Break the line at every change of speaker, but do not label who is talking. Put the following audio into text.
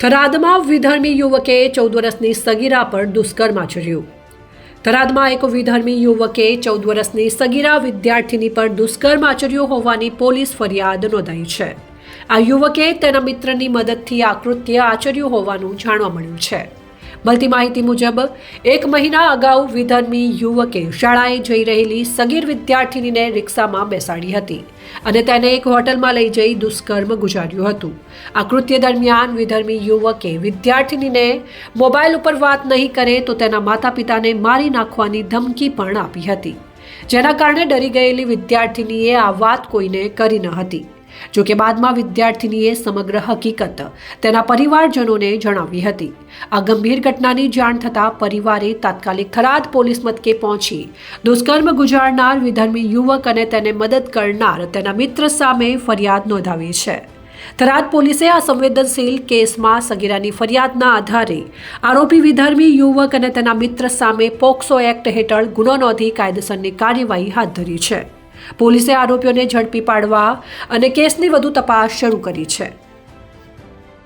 થરાદમાં વિધર્મી યુવકે ચૌદ વર્ષની સગીરા પર દુષ્કર્મ આચર્યું. થરાદમાં એક વિધર્મી યુવકે ચૌદ વર્ષની સગીરા વિદ્યાર્થીની પર દુષ્કર્મ આચર્યું હોવાની પોલીસ ફરિયાદ નોંધાઈ છે. આ યુવકે તેના મિત્રની મદદથી આ કૃત્ય આચર્યું હોવાનું જાણવા મળ્યું છે. મળતી માહિતી મુજબ, એક મહિના અગાઉ વિધર્મી યુવકે શાળાએ જઈ રહેલી સગીર વિદ્યાર્થીનીને રિક્ષામાં બેસાડી હતી અને તેને એક હોટલમાં લઈ જઈ દુષ્કર્મ ગુજાર્યું હતું. આ કૃત્ય દરમિયાન વિધર્મી યુવકે વિદ્યાર્થીનીને મોબાઈલ ઉપર વાત નહીં કરે તો તેના માતા પિતાને મારી નાખવાની ધમકી પણ આપી હતી. જેના કારણે ડરી ગયેલી વિદ્યાર્થીનીએ આ વાત કોઈને કરી ન હતી. જોકે બાદમાં વિદ્યાર્થીનીએ સમગ્ર હકીકત તેના પરિવારજનોને જણાવી હતી. આ ગંભીર ઘટનાની જાણ થતાં પરિવારે તાત્કાલિક થરાદ પોલીસ મથકે પહોંચી દુષ્કર્મ ગુજારનાર વિધર્મી યુવક અને તેને મદદ કરનાર તેના મિત્ર સામે ફરિયાદ નોંધાવી છે. થરાદ પોલીસે આ સંવેદનશીલ કેસમાં સગીરાની ફરિયાદના આધારે આરોપી વિધર્મી યુવક અને તેના મિત્ર સામે પોક્સો એક્ટ હેઠળ ગુનો નોંધી કાયદેસરની કાર્યવાહી હાથ ધરી છે. પોલીસે આરોપીઓને ઝડપી પાડવા અને કેસની વધુ તપાસ શરૂ કરી છે.